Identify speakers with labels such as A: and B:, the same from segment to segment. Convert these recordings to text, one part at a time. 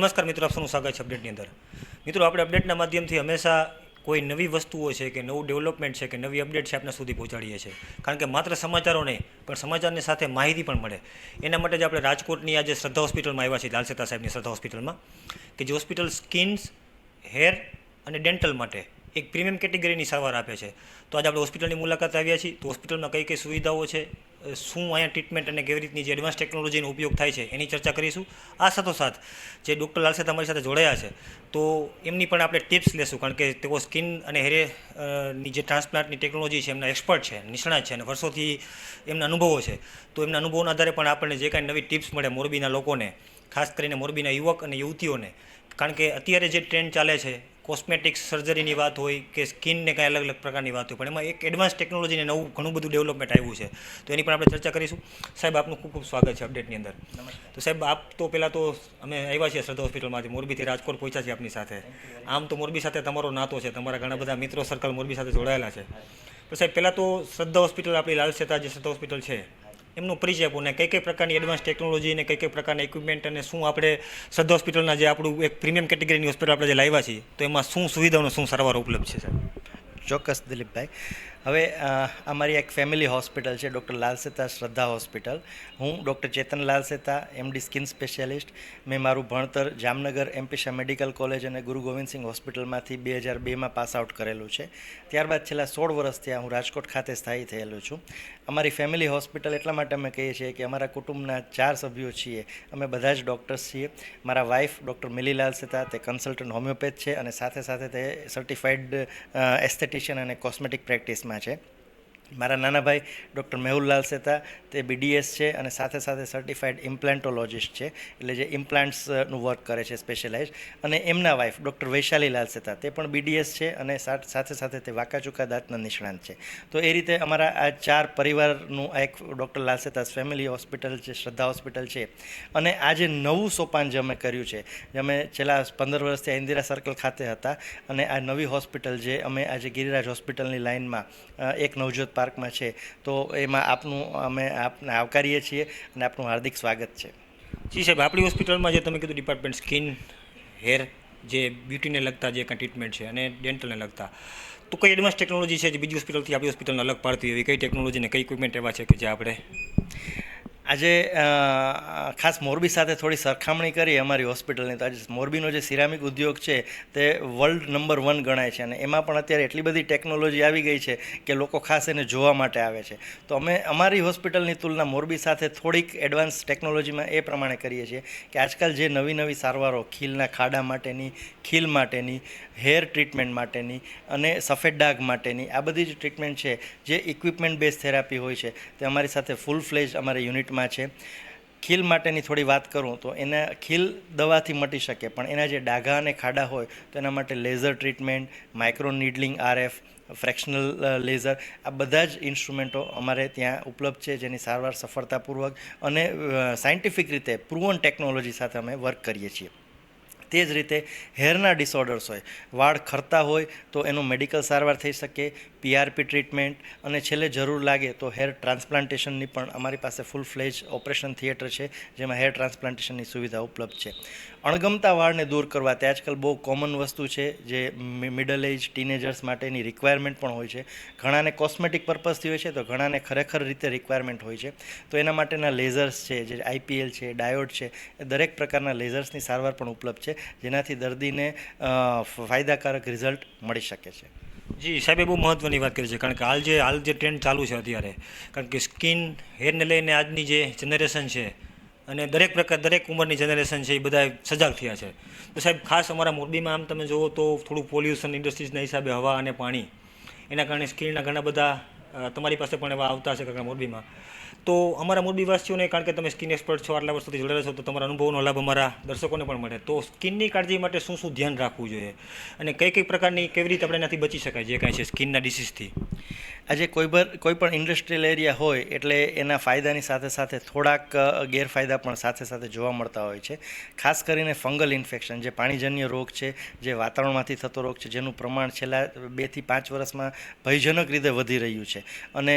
A: નમસ્કાર મિત્રો, આપ સૌનું સ્વાગત છે અપડેટની અંદર. મિત્રો, આપણે અપડેટના માધ્યમથી હંમેશા કોઈ નવી વસ્તુઓ છે કે નવું ડેવલપમેન્ટ છે કે નવી અપડેટ છે આપણા સુધી પહોંચાડીએ છીએ. કારણ કે માત્ર સમાચારો નહીં પણ સમાચારની સાથે માહિતી પણ મળે. એના માટે જ આપણે રાજકોટની આજે શ્રદ્ધા હોસ્પિટલમાં આવ્યા છીએ, લાલસેતા સાહેબની શ્રદ્ધા હોસ્પિટલમાં, કે જે હોસ્પિટલ સ્કિન્સ, હેર અને ડેન્ટલ માટે એક પ્રીમિયમ કેટેગરીની સારવાર આપે છે. તો આજે આપણે હોસ્પિટલની મુલાકાત આવ્યા છીએ. તો હોસ્પિટલમાં કઈ કઈ સુવિધાઓ છે? શું અહીંયા ટ્રીટમેન્ટ અને કેવી રીતની જે એડવાન્સ ટેકનોલોજીનો ઉપયોગ થાય છે એની ચર્ચા કરીશું. આ સાથોસાથ જે ડૉક્ટર લાલસે તમારી સાથે જોડાયા છે, તો એમની પણ આપણે ટિપ્સ લેશું, કારણ કે તેઓ સ્કિન અને હેરે ની જે ટ્રાન્સપ્લાન્ટની ટેકનોલોજી છે, એમના એક્સપર્ટ છે, નિષ્ણાત છે અને વર્ષોથી એમના અનુભવો છે. તો એમના અનુભવોના આધારે પણ આપણને જે કાંઈ નવી ટિપ્સ મળે મોરબીના લોકોને, ખાસ કરીને મોરબીના યુવક અને યુવતીઓને, કારણ કે અત્યારે જે ટ્રેન્ડ ચાલે છે કોસ્મેટિક્સ સર્જરીની વાત હોય કે સ્કિનને કાંઈ અલગ અલગ પ્રકારની વાત હોય પણ એમાં એક એડવાન્સ ટેકનોલોજીને નવું ઘણું બધું ડેવલપમેન્ટ આવ્યું છે. તો એની પણ આપણે ચર્ચા કરીશું. સાહેબ આપનું ખૂબ ખૂબ સ્વાગત છે અપડેટની અંદર. તો સાહેબ આપ તો પહેલાં તો અમે આવ્યા છીએ શ્રદ્ધા હોસ્પિટલમાંથી મોરબીથી રાજકોટ પહોંચ્યા છીએ આપની સાથે. આમ તો મોરબી સાથે તમારો નાતો છે તમારા ઘણા બધા મિત્રો સર્કલ મોરબી સાથે જોડાયેલા છે. તો સાહેબ પહેલાં તો શ્રદ્ધા હોસ્પિટલ આપણી લાલસેતા જે શ્રદ્ધા હોસ્પિટલ છે એમનો પરિચય આપો ને કઈ કઈ પ્રકારની એડવાન્સ ટેકનોલોજી ને કઈ કઈ પ્રકારના ઇક્વિપમેન્ટ અને શું આપણે સદ હોસ્પિટલના જે આપણું એક પ્રીમિયમ કેટેગરીની હોસ્પિટલ આપણે જે લાવ્યા છીએ, તો એમાં શું સુવિધાઓનો શું સારવાર ઉપલબ્ધ છે, સાહેબ?
B: ચોક્કસ દિલીપભાઈ. હવે અમારી એક ફેમિલી હોસ્પિટલ છે ડૉક્ટર લાલસેતા શ્રદ્ધા હોસ્પિટલ હું doctor Chetan Lalseta MD skin specialist મેં મારું ભણતર જામનગર એમપીશા મેડિકલ કોલેજ અને ગુરુ ગોવિંદસિંહ હોસ્પિટલમાંથી બે હજાર બેમાં પાસ આઉટ કરેલું છે. ત્યારબાદ છેલ્લા સોળ વર્ષ ત્યાં હું રાજકોટ ખાતે સ્થાયી થયેલું છું. અમારી ફેમિલી હોસ્પિટલ એટલા માટે અમે કહીએ છીએ કે અમારા કુટુંબના ચાર સભ્યો છીએ. અમે બધા જ ડૉક્ટર્સ છીએ. મારા વાઇફ ડૉક્ટર મિલી લાલસેતા તે કન્સલ્ટન્ટ હોમિયોપેથ છે અને સાથે સાથે તે સર્ટિફાઈડ એસ્થેટિશિયન અને કોસ્મેટિક પ્રેક્ટિસમાં છે. મારા નાના ભાઈ ડૉક્ટર મેહુલલાલ લાલસેતા તે બીડીએસ છે અને સાથે સાથે સર્ટિફાઈડ ઇમ્પ્લાન્ટોલોજિસ્ટ છે, એટલે જે ઇમ્પ્લાન્ટ્સનું વર્ક કરે છે સ્પેશિયલાઇઝ અને એમના વાઇફ ડૉક્ટર વૈશાલી સેતા, તે પણ બીડીએસ છે અને સાથ- સાથે તે વાંકાચૂકા દાંતના નિષ્ણાંત છે. તો એ રીતે અમારા આ ચાર પરિવારનું આ એક ડૉક્ટર લાલ સેતાસ ફેમિલી હોસ્પિટલ છે, શ્રદ્ધા હોસ્પિટલ છે. અને આ જે નવું સોપાન જે અમે કર્યું છે, જે અમે છેલ્લા પંદર વર્ષથી ઇન્દિરા સર્કલ ખાતે હતા અને આ નવી હોસ્પિટલ જે અમે આજે ગિરિરાજ હોસ્પિટલની લાઇનમાં એક નવજોત પાર્કમાં છે. તો એમાં આપનું, અમે આપને આવકારીએ છીએ અને આપનું હાર્દિક સ્વાગત છે.
A: જી સાહેબ, આપણી હોસ્પિટલમાં જે તમે કીધું ડિપાર્ટમેન્ટ સ્કિન હેર જે બ્યુટીને લગતા જે કંઈ ટ્રીટમેન્ટ છે અને ડેન્ટલને લગતા. તો કઈ એડવાન્સ ટેકનોલોજી છે જે બીજી હોસ્પિટલથી આપણી હોસ્પિટલને અલગ પાડતી એવી કઈ ટેકનોલોજી ને કઈ ઇક્વિપમેન્ટ એવા છે કે જે આપણે
B: આજે ખાસ મોરબી સાથે થોડી સરખામણી કરી અમારી હોસ્પિટલની. તો આજે મોરબીનો જે સિરામિક ઉદ્યોગ છે, તે વર્લ્ડ નંબર વન ગણાય છે. અને એમાં પણ અત્યારે એટલી બધી ટેકનોલોજી આવી ગઈ છે કે લોકો ખાસ એને જોવા માટે આવે છે. તો અમે અમારી હોસ્પિટલની તુલના મોરબી સાથે થોડીક એડવાન્સ ટેકનોલોજીમાં એ પ્રમાણે કરીએ છીએ કે આજકાલ જે નવી નવી સારવારો, ખીલના ખાડા માટેની, ખીલ માટેની હેર ટ્રીટમેન્ટ માટેની અને સફેદ ડાઘ માટેની, આ બધી જ ટ્રીટમેન્ટ છે જે ઇક્વિપમેન્ટ બેઝ થેરાપી હોય છે. તે અમારી સાથે ફૂલ ફ્લેજ અમારા યુનિટમાં છે. ખીલ માટેની થોડી વાત કરું તો એના ખીલ દવાથી મટી શકે, પણ એના જે ડાઘા અને ખાડા હોય તો એના માટે laser treatment, micro needling RF, fractional laser આ બધા જ ઇન્સ્ટ્રુમેન્ટો અમારે ત્યાં ઉપલબ્ધ છે જેની સારવાર સફળતાપૂર્વક અને સાયન્ટિફિક રીતે પ્રુવન ટેકનોલોજી સાથે અમે વર્ક કરીએ છીએ. તે જ રીતે હેરના ડિસઓર્ડર્સ હોય, વાળ ખરતા હોય તો એનું મેડિકલ સારવાર થઈ શકે પીઆરપી ટ્રીટમેન્ટ અને છેલ્લે જરૂર લાગે તો હેર ટ્રાન્સપ્લાન્ટેશનની પણ અમારી પાસે ફૂલ ફ્લેજ ઓપરેશન થિયેટર છે, જેમાં હેર ટ્રાન્સપ્લાન્ટેશનની સુવિધા ઉપલબ્ધ છે. અણગમતા વાળને દૂર કરવા તે આજકાલ બહુ કોમન વસ્તુ છે, જે મિડલ એજ ટીનેજર્સ માટેની રિક્વાયરમેન્ટ પણ હોય છે. ઘણાને કોસ્મેટિક પર્પઝથી હોય છે તો ઘણાને ખરેખર રીતે રિક્વાયરમેન્ટ હોય છે. તો એના માટેના લેઝર્સ છે, જે આઈપીએલ છે ડાયોડ છે, એ દરેક પ્રકારના લેઝર્સની સારવાર પણ ઉપલબ્ધ છે. જેનાથી દર્દીને ફાયદાકારક રિઝલ્ટ મળી શકે છે.
A: જી, સાહેબે બહુ મહત્ત્વની વાત કરી છે, કારણ કે હાલ જે હાલ જે ટ્રેન્ડ ચાલુ છે અત્યારે, કારણ કે સ્કિન, હેરને લઈને આજની જે જનરેશન છે, અને દરેક પ્રકાર, દરેક ઉંમરની જનરેશન છે, એ બધા સજાગ થયા છે. તો સાહેબ, ખાસ અમારા મોરબીમાં આમ તમે જુઓ તો થોડું પોલ્યુશન ઇન્ડસ્ટ્રીઝના હિસાબે હવા અને પાણી, એના કારણે સ્કિનના ઘણા બધા તમારી પાસે પણ એવા આવતા હશે કાકા મોરબીમાં. તો અમારા મોરબીવાસીઓને કારણ કે તમે સ્કિન એક્સપર્ટ છો, આટલા વર્ષોથી જોડેલા છો, તો તમારા અનુભવનો લાભ અમારા દર્શકોને પણ મળે. તો સ્કિનની કાળજી માટે શું શું ધ્યાન રાખવું જોઈએ? અને કઈ કઈ પ્રકારની કેવી રીતે આપણે એનાથી બચી શકાય, જે કાંઈ છે સ્કિનના ડિસીઝથી
B: આજે કોઈ પણ કોઈ પણ ઇન્ડસ્ટ્રીયલ એરિયા હોય એટલે એના ફાયદાની સાથે સાથે થોડાક ગેરફાયદા પણ સાથે સાથે જોવા મળતા હોય છે. ખાસ કરીને ફંગલ ઇન્ફેક્શન, જે પાણીજન્ય રોગ છે, જે વાતાવરણમાંથી થતો રોગ છે, જેનું પ્રમાણ છેલ્લા બેથી પાંચ વર્ષમાં ભયજનક રીતે વધી રહ્યું છે. અને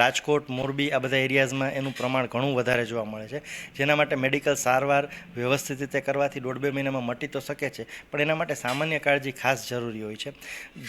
B: રાજકોટ, મોરબી આ બધા એરિયાઝમાં એનું પ્રમાણ ઘણું વધારે જોવા મળે છે. જેના માટે મેડિકલ સારવાર વ્યવસ્થિત રીતે કરવાથી દોઢ બે મહિનામાં મટી તો શકે છે, પણ એના માટે સામાન્ય કાળજી ખાસ જરૂરી હોય છે.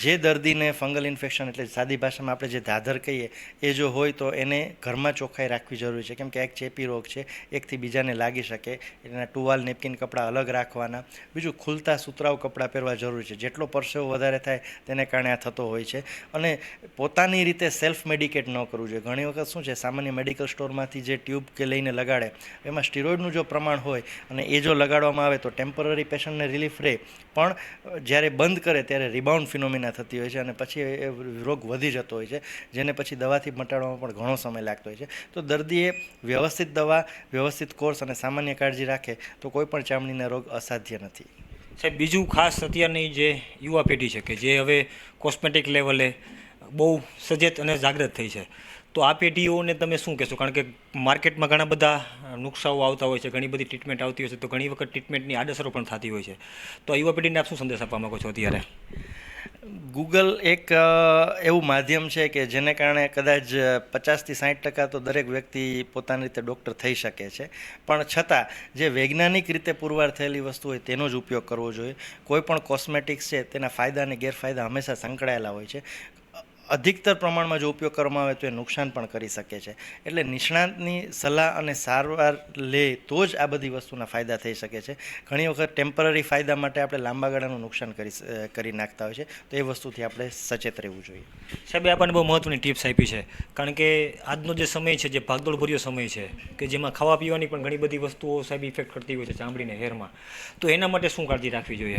B: જે દર્દીને ફંગલ ઇન્ફેક્શન એટલે સાદી ભાષામાં આપણે જે ધાધર કહીએ, એ જો હોય તો એને ઘરમાં ચોખ્ખાઈ રાખવી જરૂરી છે. કેમ કે એક ચેપી રોગ છે, એકથી બીજાને લાગી શકે. એના ટુવાલ, નેપકિન કપડાં અલગ રાખવાના. બીજું ખુલતા સુતરાઉ કપડાં પહેરવા જરૂરી છે. જેટલો પરસેવો વધારે થાય તેને કારણે આ થતો હોય છે. અને પોતાની રીતે સેલ્ફ મેડિકેટ ન કરવું જોઈએ. ઘણી વખત શું છે, સામાન્ય મેડિકલ સ્ટોરમાંથી જે ટ્યુબ કે લઈને લગાડે, એમાં સ્ટીરોઇડનું જો પ્રમાણ હોય અને એ જો લગાડવામાં આવે તો ટેમ્પરરી પેશન્ટને રિલીફ રહે. પણ જ્યારે બંધ કરે ત્યારે રિબાઉન્ડ ફિનોમિના થતી હોય છે અને પછી એ રોગ વધી જતો હોય છે. જેને પછી દવાથી મટાડવામાં પણ ઘણો સમય લાગતો હોય છે. તો દર્દીએ વ્યવસ્થિત દવા, વ્યવસ્થિત કોર્સ અને સામાન્ય કાળજી રાખે તો કોઈ પણ ચામડીના રોગ અસાધ્ય નથી.
A: સાહેબ, બીજું ખાસ અત્યારની જે યુવા પેઢી છે કે જે હવે કોસ્મેટિક લેવલે બહુ સચેત અને જાગૃત થઈ છે. તો આ પેઢીઓને તમે શું કહેશો? કારણ કે માર્કેટમાં ઘણા બધા નુકસાઓ આવતા હોય છે, ઘણી બધી ટ્રીટમેન્ટ આવતી હોય છે, તો ઘણી વખત ટ્રીટમેન્ટની આડઅસરો પણ થતી હોય છે. તો યુવા પેઢીને આપ શું સંદેશ આપવા માગો છો અત્યારે?
B: ગૂગલ એક એવું માધ્યમ છે કે જેને કારણે કદાચ પચાસથી સાઠ ટકા તો દરેક વ્યક્તિ પોતાની રીતે ડૉક્ટર થઈ શકે છે. પણ છતાં, જે વૈજ્ઞાનિક રીતે પુરવાર થયેલી વસ્તુ હોય તેનો જ ઉપયોગ કરવો જોઈએ. કોઈ પણ કોસ્મેટિક્સ છે, તેના ફાયદા અને ગેરફાયદા હંમેશા સંકળાયેલા હોય છે. અધિકતર પ્રમાણમાં જો ઉપયોગ કરવામાં આવે તો એ નુકસાન પણ કરી શકે છે. એટલે નિષ્ણાતની સલાહ અને સારવાર લે તો જ આ બધી વસ્તુના ફાયદા થઈ શકે છે. ઘણી વખત ટેમ્પરરી ફાયદા માટે આપણે લાંબા ગાળાનું નુકસાન કરી કરી નાખતા હોય છે. તો એ વસ્તુથી આપણે સચેત રહેવું જોઈએ.
A: સાહેબે આપણને બહુ મહત્ત્વની ટિપ્સ આપી છે. કારણ કે આજનો જે સમય છે, જે ભાગદોડભર્યો સમય છે, કે જેમાં ખાવા પીવાની પણ ઘણી બધી વસ્તુઓ સાહેબ ઇફેક્ટ કરતી હોય છે ચામડીને હેરમાં તો એના માટે શું કાળજી રાખવી જોઈએ?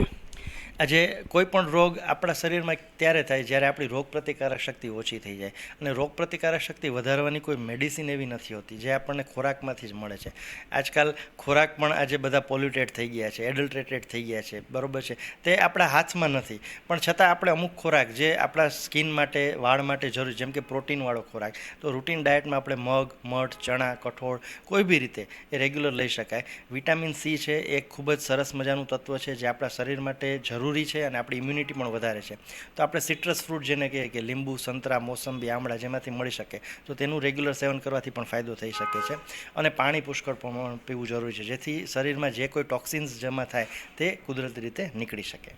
B: આજે કોઈપણ રોગ આપણા શરીરમાં ત્યારે થાય જ્યારે આપણી રોગ પ્રતિકારક શક્તિ ઓછી થઈ જાય. અને રોગ પ્રતિકારક શક્તિ વધારવાની કોઈ મેડિસિન એવી નથી હોતી જે આપણને ખોરાકમાંથી જ મળે છે. આજકાલ ખોરાક પણ આજે બધા પોલ્યુટેડ થઈ ગયા છે એડલ્ટ્રેટેડ થઈ ગયા છે, બરોબર છે. તે આપણા હાથમાં નથી. પણ છતાં આપણે અમુક ખોરાક જે આપણા સ્કિન માટે, વાળ માટે જરૂરી, જેમ કે પ્રોટીનવાળો ખોરાક, તો રૂટીન ડાયટમાં આપણે મગ, મઠ, ચણા, કઠોળ, કોઈ બી રીતે એ રેગ્યુલર લઈ શકાય. વિટામિન સી છે એ ખૂબ જ સરસ મજાનું તત્વ છે જે આપણા શરીર માટે જરૂરી છે અને આપણી ઇમ્યુનિટી પણ વધારે છે. તો આપણે સિટ્રસ ફ્રૂટ જેને કહીએ કે લીંબુ, સંતરા, મોસંબી, આમળા જેમાંથી મળી શકે. તો તેનું રેગ્યુલર સેવન કરવાથી પણ ફાયદો થઈ શકે છે. અને પાણી પુષ્કળ પ્રમાણ પીવું જરૂરી છે, જેથી શરીરમાં જે કોઈ ટોક્સિન્સ જમા થાય તે કુદરતી રીતે નીકળી શકે.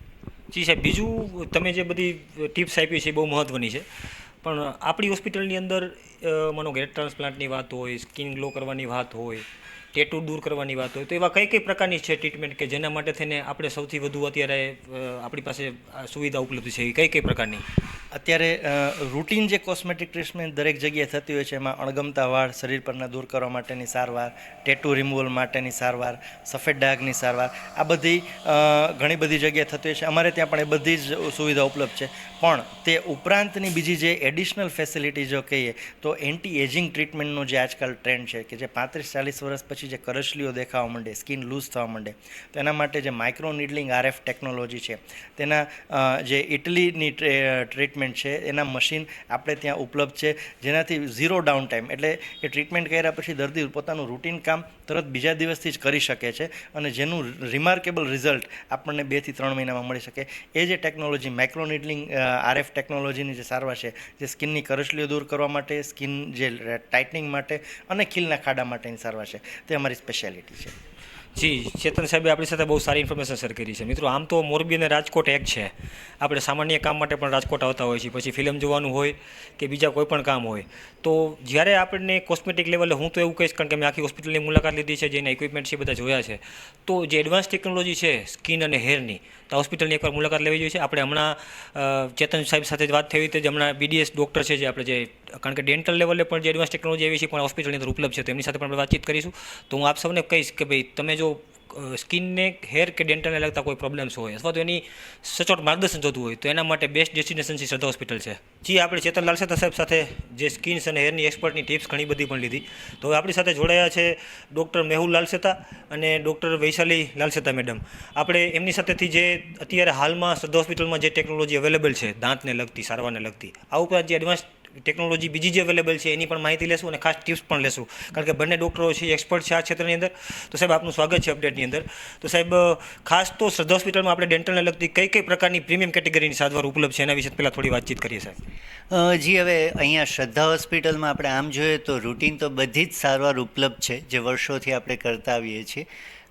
A: જી સાહેબ, બીજું તમે જે બધી ટિપ્સ આપી છે એ બહુ મહત્ત્વની છે. પણ આપણી હોસ્પિટલની અંદર મનો કે ટ્રાન્સપ્લાન્ટની વાત હોય સ્કિન ગ્લો કરવાની વાત હોય ટેટુ દૂર કરવાની વાત હોય તો એવા કઈ કઈ પ્રકારની છે ટ્રીટમેન્ટ કે જેના માટે થઈને આપણે સૌથી વધુ અત્યારે આપણી પાસે સુવિધા ઉપલબ્ધ છે? એ કઈ કઈ પ્રકારની?
B: અત્યારે રૂટીન જે કોસ્મેટિક ટ્રીટમેન્ટ દરેક જગ્યાએ થતી હોય છે, એમાં અણગમતા વાળ શરીર પરના દૂર કરવા માટેની સારવાર ટેટુ રિમૂવલ માટેની સારવાર, સફેદ ડાઘની સારવાર, આ બધી ઘણી બધી જગ્યાએ થતી હોય છે. અમારે ત્યાં પણ એ બધી જ સુવિધા ઉપલબ્ધ છે. પણ તે ઉપરાંતની બીજી જે એડિશનલ ફેસિલિટી જો કહીએ, તો એન્ટી એજિંગ ટ્રીટમેન્ટનો જે આજકાલ ટ્રેન્ડ છે કે જે પાંત્રીસ ચાલીસ વર્ષ પછી જે કરસલીઓ દેખાવા માંડે સ્કિન લૂઝ થવા માંડે તો એના માટે જે માઇક્રો નીડલિંગ આરએફ ટેકનોલોજી છે, તેના જે ઇટલીની ટ્રીટમેન્ટ છે, એના મશીન આપણે ત્યાં ઉપલબ્ધ છે, જેનાથી ઝીરો ડાઉન ટાઈમ એટલે એ ટ્રીટમેન્ટ કર્યા પછી દર્દી પોતાનું રૂટીન કામ તરત બીજા દિવસથી જ કરી શકે છે અને જેનું રિમાર્કેબલ રિઝલ્ટ આપણને બેથી ત્રણ મહિનામાં મળી શકે. એ જે ટેકનોલોજી માઇક્રોનિડલિંગ આરએફ ટેકનોલોજીની જે સારવાર છે, જે સ્કિનની કરસલીઓ દૂર કરવા માટે, સ્કિન જે ટાઇટનિંગ માટે અને ખીલના ખાડા માટેની સારવાર છે, તે અમારી સ્પેશિયાલિટી છે.
A: જી ચેતન સાહેબે આપણી સાથે બહુ સારી ઇન્ફોર્મેશન શેર કરી છે. મિત્રો, આમ તો મોરબી અને રાજકોટ એક છે. આપણે સામાન્ય કામ માટે પણ રાજકોટ આવતા હોય છે પછી ફિલ્મ જોવાનું હોય કે બીજા કોઈ પણ કામ હોય. તો જ્યારે આપણને કોસ્મેટિક લેવલે હું તો એવું કહીશ કારણ કે મેં આખી હોસ્પિટલની મુલાકાત લીધી છે, જેના ઇક્વિપમેન્ટ છે બધા જોયા છે. તો જે એડવાન્સ ટેકનોલોજી છે સ્કિન અને હેરની તો હોસ્પિટલની એકવાર મુલાકાત લેવી જોઈએ. છે આપણે હમણાં ચેતન સાહેબ સાથે વાત થઈ હતી, જે હમણાં બીડીએસ ડૉક્ટર છે, જે આપણે જે કારણ કે ડેન્ટલ લેવલે પણ જે એડવાન્સ ટેકનોલોજી આવી છે પણ હોસ્પિટલની અંદર ઉપલબ્ધ છે. તો એમની સાથે પણ આપણે વાતચીત કરીશું. તો હું આપ સૌને કહીશ કે ભાઈ, તમે જો સ્કિનને હેર કે ડેન્ટલને લગતા કોઈ પ્રોબ્લેમ્સ હોય અથવા તો એની સચોટ માર્ગદર્શન જોતું હોય, તો એના માટે બેસ્ટ ડેસ્ટિનેશન છે શ્રદ્ધા હોસ્પિટલ છે. જી, આપણે ચેતન લાલસેતા સાહેબ સાથે જે સ્કિન્સ અને હેરની એક્સપર્ટની ટિપ્સ ઘણી બધી પણ લીધી. તો આપણી સાથે જોડાયા છે ડૉક્ટર મેહુલ લાલસેતા અને ડૉક્ટર વૈશાલી લાલસેતા મેડમ આપણે એમની સાથેથી જે અત્યારે હાલમાં શ્રદ્ધા હોસ્પિટલમાં જે ટેકનોલોજી અવેલેબલ છે, દાંતને લગતી, સારવારને લગતી, આ ઉપરાંત જે એડવાન્સ ટેકનોલોજી બીજી જે અવેલેબલ છે એની પણ માહિતી લેશું અને ખાસ ટિપ્સ પણ લેશું. કારણ કે બંને ડૉક્ટરો છે એક્સપર્ટ છે આ ક્ષેત્રની અંદર. તો સાહેબ, આપનું સ્વાગત છે અપડેટની અંદર. તો સાહેબ ખાસ તો શ્રદ્ધા હોસ્પિટલમાં આપણે ડેન્ટલને લગતી કઈ કઈ પ્રકારની પ્રીમિયમ કેટેગરીની સારવાર ઉપલબ્ધ છે એના વિશે પહેલાં થોડી વાતચીત કરીએ સાહેબ.
C: જી, હવે અહીંયા શ્રદ્ધા હોસ્પિટલમાં આપણે આમ જોઈએ તો રૂટીન તો બધી જ સારવાર ઉપલબ્ધ છે જે વર્ષોથી આપણે કરતા આવીએ છીએ.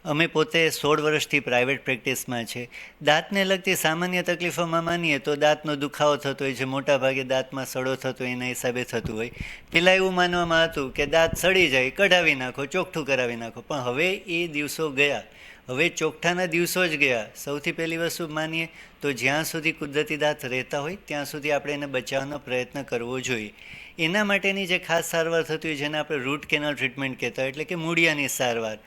C: અમે પોતે સોળ વર્ષથી પ્રાઇવેટ પ્રેક્ટિસમાં છે. દાંતને લગતી સામાન્ય તકલીફોમાં માનીએ તો દાંતનો દુખાવો થતો હોય છે, મોટાભાગે દાંતમાં સડો થતો હોય, એના હિસાબે થતું હોય. પહેલાં એવું માનવામાં હતું કે દાંત સડી જાય, કઢાવી નાખો ચોખ્ઠું કરાવી નાખો. પણ હવે એ દિવસો ગયા. હવે ચોખ્ઠાના દિવસો જ ગયા. સૌથી પહેલી વસ્તુ માનીએ તો જ્યાં સુધી કુદરતી દાંત રહેતા હોય, ત્યાં સુધી આપણે એને બચાવવાનો પ્રયત્ન કરવો જોઈએ. એના માટેની જે ખાસ સારવાર થતી હોય, જેને આપણે રૂટ કેનલ ટ્રીટમેન્ટ કહેતા હોય, એટલે કે મૂળિયાની સારવાર.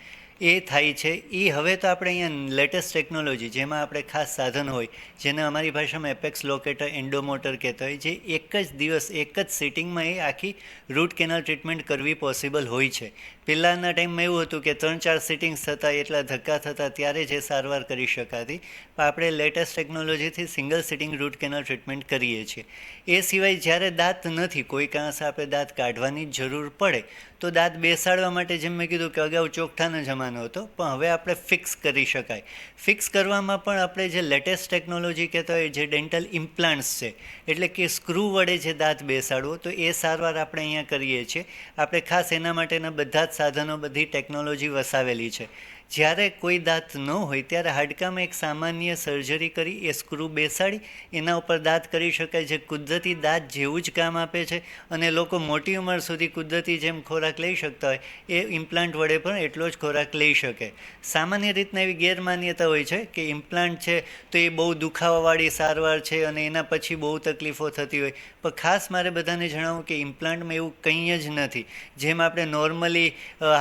C: એ થાય છે. એ હવે તો આપણે અહીંયા લેટેસ્ટ ટેકનોલોજી જેમાં આપણે ખાસ સાધન હોય, જેને અમારી ભાષામાં એપેક્સ લોકેટર એન્ડોમોટર કહેતા હોય જે એક જ દિવસ, એક જ સિટિંગમાં એ આખી રૂટ કેનાલ ટ્રીટમેન્ટ કરવી પોસિબલ હોય છે. પહેલાંના ટાઈમમાં એવું હતું કે ત્રણ ચાર સિટિંગ્સ થતાં, એટલા ધક્કા થતા, ત્યારે જે સારવાર કરી શકાતી. પણ આપણે લેટેસ્ટ ટેકનોલોજીથી single sitting root canal treatment કરીએ છીએ. એ સિવાય જ્યારે દાંત નથી, કોઈ કારણસર આપણે દાંત કાઢવાની જરૂર પડે. તો દાંત બેસાડવા માટે જેમ મેં કીધું કે અગાઉ ચોખ્ઠાના જમાનો હતો, પણ હવે આપણે ફિક્સ કરી શકાય. ફિક્સ કરવામાં પણ આપણે જે લેટેસ્ટ ટેકનોલોજી કહેતા હોય, જે ડેન્ટલ ઇમ્પ્લાન્ટ્સ છે, એટલે કે સ્ક્રૂ વડે જે દાંત બેસાડવો, તો એ સારવાર આપણે અહીંયા કરીએ છીએ. આપણે ખાસ એના માટેના બધા જ સાધનો, બધી ટેકનોલોજી વસાવેલી છે. જ્યારે કોઈ દાંત ન હોય ત્યારે હાડકામાં એક સામાન્ય સર્જરી કરી, એ સ્ક્રૂ બેસાડી, એના ઉપર દાંત કરી શકાય જે કુદરતી દાંત જેવું જ કામ આપે છે અને લોકો મોટી ઉંમર સુધી કુદરતી જેમ ખોરાક લઈ શકતા હોય, એ ઇમ્પ્લાન્ટ વડે પણ એટલો જ ખોરાક લઈ શકે. સામાન્ય રીતના એવી ગેરમાન્યતા હોય છે કે ઇમ્પ્લાન્ટ છે તો એ બહુ દુખાવાવાળી સારવાર છે અને એના પછી બહુ તકલીફો થતી હોય. પણ ખાસ મારે બધાને જણાવું કે ઇમ્પ્લાન્ટમાં એવું કંઈ જ નથી. જેમ આપણે નોર્મલી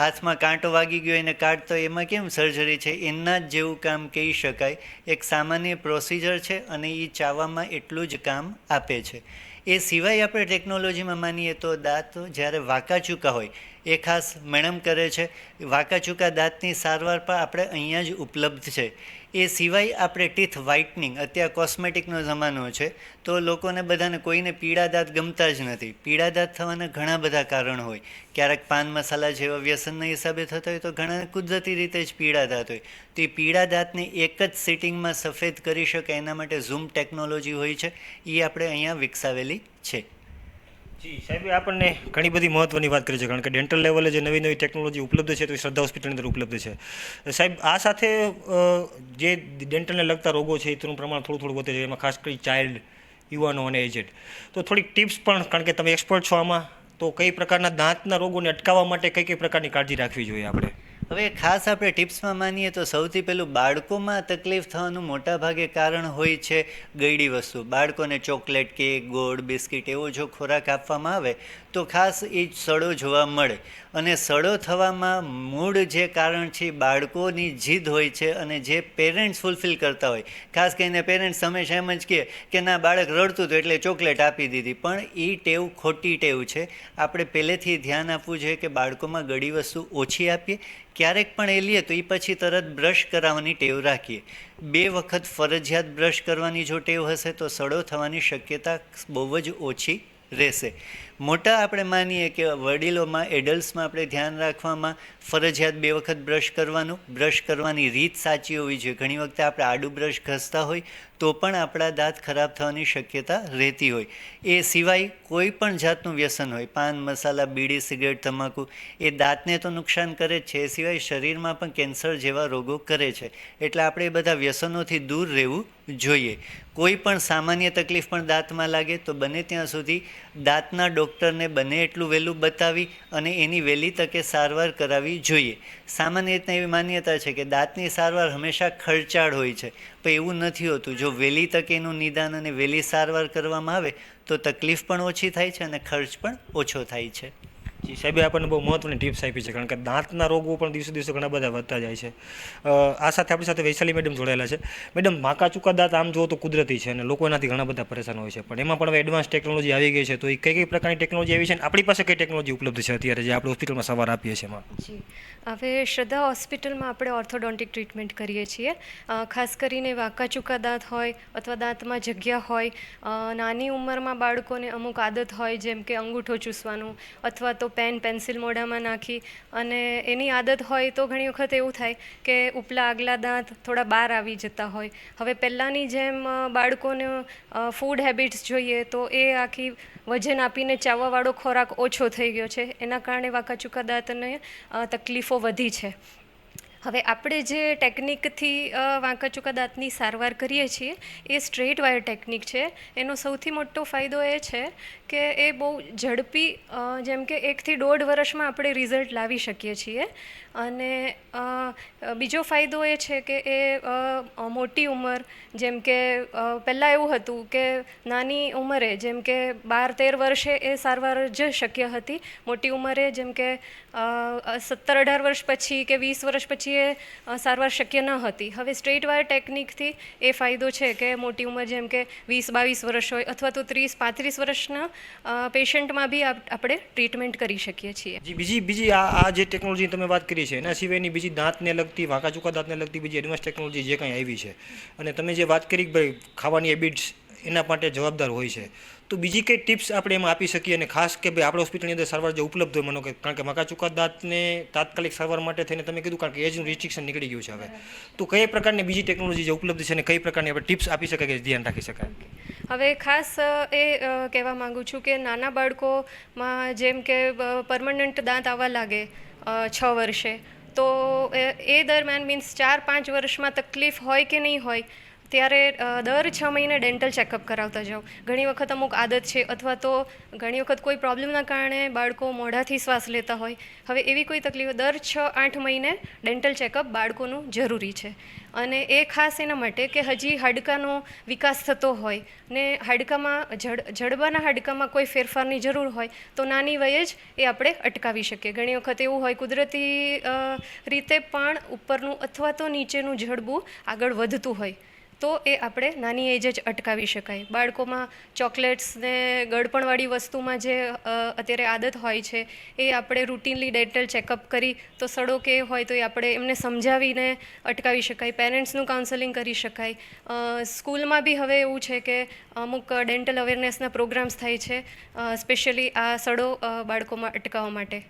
C: હાથમાં કાંટો વાગી ગયો એને કાઢતો એમાં કેમ સર્જરી છે, એના જ જેવું કામ કહી શકાય. એક સામાન્ય પ્રોસિજર છે અને એ ચાવામાં એટલું જ કામ આપે છે. એ સિવાય આપણે ટેકનોલોજીમાં માનીએ તો દાંત જ્યારે વાંકા ચૂકા હોય એ ખાસ મેડમ કરે છે. વાંકા ચૂકા દાંતની સારવાર પણ આપણે અહીંયા જ ઉપલબ્ધ છે. એ સિવાય આપણે ટીથ વ્હાઇટનિંગ, અત્યારે કોસ્મેટિકનો જમાનો છે, તો લોકોને બધાને કોઈને પીળા દાંત ગમતા જ નથી. પીળા દાંત થવાના ઘણા બધા કારણ હોય. ક્યારેક પાન મસાલા જેવા વ્યસનના હિસાબે થતા હોય તો ઘણા કુદરતી રીતે જ પીળા દાંત હોય. તો એ પીળા દાંતને એક જ સિટિંગમાં સફેદ કરી શકે એના માટે ઝૂમ ટેકનોલોજી હોય છે, એ આપણે અહીંયા વિકસાવેલી છે.
A: જી, સાહેબ આપણને ઘણી બધી મહત્ત્વની વાત કરી છે, કારણ કે ડેન્ટલ લેવલે જે નવી નવી ટેકનોલોજી ઉપલબ્ધ છે, તો એ શ્રદ્ધા હોસ્પિટલની અંદર ઉપલબ્ધ છે. સાહેબ, આ સાથે જે ડેન્ટલને લગતા રોગો છે તેનું પ્રમાણ થોડું થોડું વધે છે, એમાં ખાસ કરી ચાઇલ્ડ યુવાનો અને એજેડ તો થોડીક ટિપ્સ પણ, કારણ કે તમે એક્સપર્ટ છો આમાં, તો કઈ પ્રકારના દાંતના રોગોને અટકાવવા માટે કઈ કઈ પ્રકારની કાળજી રાખવી જોઈએ આપણે?
C: હવે ખાસ આપણે ટિપ્સમાં માનીએ તો સૌથી પહેલું બાળકોમાં તકલીફ થવાનું મોટા ભાગે કારણ હોય છે ગળી વસ્તુ. બાળકોને ચોકલેટ કેક, ગોળ, બિસ્કિટ એવો જો ખોરાક આપવામાં આવે તો ખાસ એ સડો જોવા મળે. અને સડો થવામાં મૂળ જે કારણ છે બાળકોની જીદ હોય છે અને જે પેરેન્ટ્સ ફૂલફિલ કરતા હોય. ખાસ કરીને પેરેન્ટ્સ હંમેશા એમ જ કહે કે ના, બાળક રડતું હતું એટલે ચોકલેટ આપી દીધી. પણ એ ટેવ ખોટી ટેવ છે. આપણે પહેલેથી ધ્યાન આપવું જોઈએ કે બાળકોમાં ગળી વસ્તુ ઓછી આપીએ. ક્યારેક પણ એ લઈએ તો એ પછી તરત બ્રશ કરાવવાની ટેવ રાખીએ. બે વખત ફરજિયાત બ્રશ કરવાની જો ટેવ હશે તો સડો થવાની શક્યતા બહુ જ ઓછી રહેશે. મોટા આપણે માનીએ કે વડીલોમાં, એડલ્ટ્સમાં આપણે ધ્યાન રાખવામાં ફરજિયાત બે વખત બ્રશ કરવાનું. બ્રશ કરવાની રીત સાચી હોવી જોઈએ. ઘણી વખતે આપણે આડું બ્રશ ઘસતા હોય તો પણ આપણા દાંત ખરાબ થવાની શક્યતા રહેતી હોય. એ સિવાય કોઈ પણ જાતનું વ્યસન હોય, પાન, મસાલા, બીડી, સિગરેટ, તમાકુ, એ દાંતને તો નુકસાન કરે જ છે. એ સિવાય શરીરમાં પણ કેન્સર જેવા રોગો કરે છે. એટલે આપણે એ બધા વ્યસનોથી દૂર રહેવું જોઈએ. કોઈ પણ સામાન્ય તકલીફ પણ દાંતમાં લાગે તો બને ત્યાં સુધી દાંતના ડૉક્ટરને બને એટલું વહેલું બતાવી અને એની વહેલી તકે સારવાર કરાવવી જોઈએ. સામાન્ય રીતના એવી માન્યતા છે કે દાંતની સારવાર હંમેશા ખર્ચાળ હોય છે. પણ એવું નથી હોતું. જો વહેલી તકે એનું નિદાન અને વહેલી સારવાર કરવામાં આવે, તો તકલીફ પણ ઓછી થાય છે અને ખર્ચ પણ ઓછો થાય છે.
A: જી સાહેબે આપણને બહુ મહત્વની ટિપ્સ આપી છે, કારણ કે દાંતના રોગો પણ દિવસે દિવસે ઘણા બધા વધતા જાય છે. આ સાથે આપણી સાથે વૈશાલી મેડમ જોડાયેલા છે. મેડમ માકા ચૂકા દાંત આમ જુઓ તો કુદરતી છે અને લોકો એનાથી ઘણા બધા પરેશાન હોય છે. પણ એમાં પણ હવે એડવાન્સ ટેકનોલોજી આવી ગઈ છે, તો એ કઈ કઈ પ્રકારની ટેકનોલોજી આવી છે અને આપણી પાસે કઈ ટેકનોલોજી ઉપલબ્ધ છે અત્યારે જે આપણે હોસ્પિટલમાં સવાર આપીએ છીએ એમાં?
D: હવે શ્રદ્ધા હોસ્પિટલમાં આપણે ઓર્થોડોન્ટિક ટ્રીટમેન્ટ કરીએ છીએ. ખાસ કરીને વાંકા ચૂકા દાંત હોય અથવા દાંતમાં જગ્યા હોય નાની ઉંમરમાં બાળકોને અમુક આદત હોય જેમ કે અંગૂઠો ચૂસવાનું અથવા તો પેન, પેન્સિલ મોઢામાં નાખી અને એની આદત હોય તો ઘણી વખત એવું થાય કે ઉપલા આગલા દાંત થોડા બહાર આવી જતા હોય. હવે પહેલાંની જેમ બાળકોને ફૂડ હેબિટ્સ જોઈએ તો એ આખી વજન આપીને ચાવવાવાળો ખોરાક ઓછો થઈ ગયો છે. એના કારણે વાંકાચૂકા દાંતને તકલીફો વધી છે. હવે આપણે જે ટેકનિકથી વાંકા ચૂકા દાંતની સારવાર કરીએ છીએ, એ સ્ટ્રેટ વાયર ટેકનિક છે. એનો સૌથી મોટો ફાયદો એ છે કે એ બહુ ઝડપી જેમ કે એકથી દોઢ વર્ષમાં આપણે રિઝલ્ટ લાવી શકીએ છીએ. અને બીજો ફાયદો એ છે કે એ મોટી ઉંમર, જેમ કે પહેલાં એવું હતું કે નાની ઉંમરે, જેમ કે બાર તેર વર્ષે એ સારવાર જ શક્ય હતી. મોટી ઉંમરે જેમ કે સત્તર અઢાર વર્ષ પછી કે વીસ વર્ષ પછી એ સારવાર શક્ય ન હતી. હવે સ્ટ્રેટ વાયર ટેકનિકથી એ ફાયદો છે કે મોટી ઉંમર જેમ કે વીસ બાવીસ વર્ષ હોય અથવા તો ત્રીસ પાંત્રીસ વર્ષના પેશન્ટમાં બી આપ- આપણે ટ્રીટમેન્ટ કરી શકીએ છીએ.
A: બીજી બીજી આ જે ટેકનોલોજી તમે વાત કરી છે, એના સિવાયની બીજી દાંતને લગતી, વાંકાચૂકા દાંતને લગતી બીજી એડવાન્સ ટેકનોલોજી જે કંઈ આવી છે. અને તમે જે વાત કરી ભાઈ ખાવાની હેબિટ્સ એના માટે જવાબદાર હોય છે. તો બીજી કઈ ટિપ્સ આપણે એમાં આપી શકીએ? અને ખાસ કે ભાઈ આપણે હોસ્પિટલની અંદર સારવાર જે ઉપલબ્ધ હોય મનો કે કારણ કે મકાચુકા ચૂકા દાંતને તાત્કાલિક સારવાર માટે થઈને તમે કીધું કારણ કે એજનું રિસ્ટ્રિક્શન નીકળી ગયું છે હવે. તો કઈ પ્રકારની બીજી ટેકનોલોજી જે ઉપલબ્ધ છે અને કઈ પ્રકારની આપણે ટિપ્સ આપી શકાય કે ધ્યાન રાખી શકાય?
D: હવે ખાસ એ કહેવા માંગુ છું કે નાના બાળકોમાં જેમ કે પરમનન્ટ દાંત આવવા લાગે છ વર્ષે તો એ એ દરમિયાન મીન્સ ચાર પાંચ વર્ષમાં તકલીફ હોય કે નહીં હોય ત્યારે દર છ મહિને ડેન્ટલ ચેકઅપ કરાવતા જાઓ. ઘણી વખત અમુક આદત છે અથવા તો ઘણી વખત કોઈ પ્રોબ્લેમના કારણે બાળકો મોઢાથી શ્વાસ લેતા હોય. હવે એવી કોઈ તકલીફ, દર છ આઠ મહિને ડેન્ટલ ચેકઅપ બાળકોનું જરૂરી છે. અને એ ખાસ એના માટે કે હજી હાડકાનો વિકાસ થતો હોય ને હાડકામાં જડ, જડબાના હાડકામાં કોઈ ફેરફારની જરૂર હોય, તો નાની વયે જ એ આપણે અટકાવી શકીએ. ઘણી વખત એવું હોય કુદરતી રીતે પણ ઉપરનું અથવા તો નીચેનું જડબું આગળ વધતું હોય. તો એ આપણે નાની એજ જ અટકાવી શકાય. બાળકોમાં ચોકલેટ્સ ને ગળપણવાળી વસ્તુમાં જે અત્યારે આદત હોય છે, એ આપણે રૂટીનલી ડેન્ટલ ચેકઅપ કરી તો સડો કે હોય તો એ આપણે એમને સમજાવીને અટકાવી શકાય. પેરેન્ટ્સનું કાઉન્સેલિંગ કરી શકાય. સ્કૂલમાં બી હવે એવું છે કે અમુક ડેન્ટલ અવેરનેસના પ્રોગ્રામ્સ થાય છે સ્પેશિયલી આ સડો બાળકોમાં અટકાવવા માટે.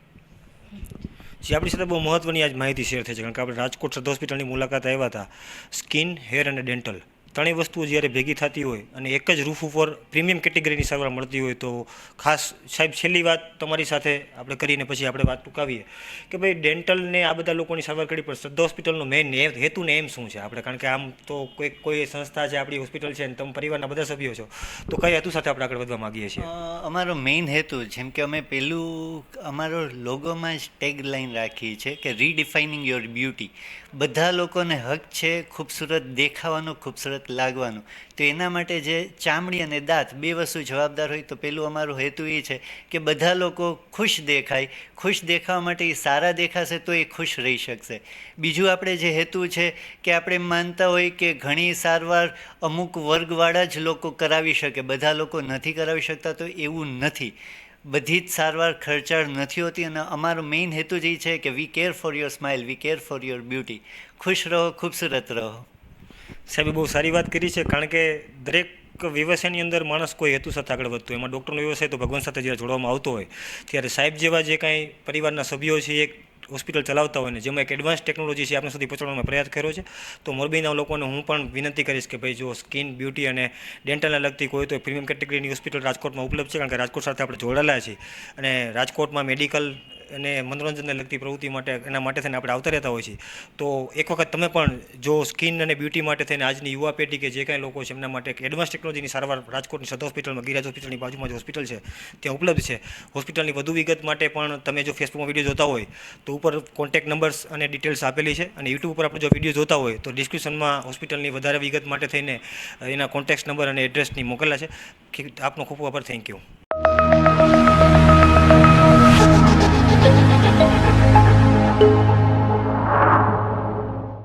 A: જે આપણી સાથે બહુ મહત્ત્વની આજ માહિતી શેર થઈ છે, કારણ કે આપણે રાજકોટ શ્રદ્ધા હોસ્પિટલની મુલાકાત આવ્યા હતા. સ્કિન, હેર અને ડેન્ટલ. ત્રણેય વસ્તુઓ જ્યારે ભેગી થતી હોય અને એક જ રૂફ ઉપર પ્રીમિયમ કેટેગરીની સારવાર મળતી હોય તો ખાસ સાહેબ, છેલ્લી વાત તમારી સાથે આપણે કરીને પછી આપણે વાત ટૂંકાવીએ કે ભાઈ ડેન્ટલ ને આ બધા લોકોની સારવાર કરી પણ શ્રદ્ધા હોસ્પિટલનો મેઇન હેતુ ને એમ શું છે આપણે? કારણ કે આમ તો કોઈ કોઈ સંસ્થા છે, આપણી હોસ્પિટલ છે અને તમે પરિવારના બધા સભ્યો છો. તો કઈ હેતુ સાથે આપણે આગળ વધવા માંગીએ છીએ?
C: અમારો મેઇન હેતુ, જેમ કે અમે પેલું અમારો લોગોમાં જ ટેગ લાઈન રાખી છે કે રીડિફાઇનિંગ યોર બ્યુટી બધા લોકોને હક છે, ખૂબસૂરત દેખાવાનો ખૂબસૂરત લાગવાનું. તો એના માટે જે ચામડી અને દાંત બે વસ્તુ જવાબદાર હોય, તો પેલું અમારો હેતુ એ છે કે બધા લોકો ખુશ દેખાય. ખુશ દેખાવા માટે એ સારા દેખાશે તો એ ખુશ રહી શકશે. બીજું આપણે જે હેતુ છે કે આપણે માનતા હોય કે ઘણી સારવાર અમુક વર્ગવાળા જ લોકો કરાવી શકે. બધા લોકો નથી કરાવી શકતા તો એવું નથી. બધી જ સારવાર ખર્ચાળ નથી હોતી અને અમારો મેઇન હેતુ જ એ છે કે we care for your smile we care for your beauty ખુશ રહો, ખૂબસૂરત રહો.
A: સાહેબે બહુ સારી વાત કરી છે, કારણ કે દરેક વ્યવસાયની અંદર માણસ કોઈ હેતુ સાથે આગળ વધતો હોય. એમાં ડૉક્ટરનો વ્યવસાય તો ભગવાન સાથે જ્યારે જોડવામાં આવતો હોય, ત્યારે સાહેબ જેવા જે કાંઈ પરિવારના સભ્યો છે એક હોસ્પિટલ ચલાવતા હોય ને, જેમાં એક એડવાન્સ ટેકનોલોજી છે આપણે સુધી પહોંચાડવાનો પ્રયાસ કર્યો છે, તો મોરબીના લોકોને હું પણ વિનંતી કરીશ કે ભાઈ, જો સ્કિન બ્યુટી અને ડેન્ટલને લગતી કોઈ તો પ્રીમિયમ કેટેગરીની હોસ્પિટલ રાજકોટમાં ઉપલબ્ધ છે, કારણ કે રાજકોટ સાથે આપણે જોડાયેલા છીએ. અને રાજકોટમાં મેડિકલ અને મનોરંજનને લગતી પ્રવૃત્તિ માટે, એના માટે થઈને આપણે આવતા રહેતા હોય છીએ. તો એક વખત તમે પણ જો સ્કિન અને બ્યુટી માટે થઈને આજની યુવા પેઢી કે જે કાંઈ લોકો છે, એમના માટે એડવાન્સ ટેકનોલોજીની સારવાર રાજકોટની સદ હોસ્પિટલમાં, ગિરાજ હોસ્પિટલની બાજુમાં જે હોસ્પિટલ છે, ત્યાં ઉપલબ્ધ છે. હોસ્પિટલની વધુ વિગત માટે પણ તમે જો ફેસબુકમાં વીડિયો જોતા હોય, તો ઉપર કોન્ટેક્ટ નંબર્સ અને ડિટેલ્સ આપેલી છે. અને યુટ્યુબ ઉપર આપણે જો વીડિયો જોતા હોય, તો ડિસ્ક્રિપ્શનમાં હોસ્પિટલની વધારે વિગત માટે થઈને એના કોન્ટેક્ટ નંબર અને એડ્રેસની મોકલેલા છે. આપનો ખૂબ ખૂબ આભાર. Thank you.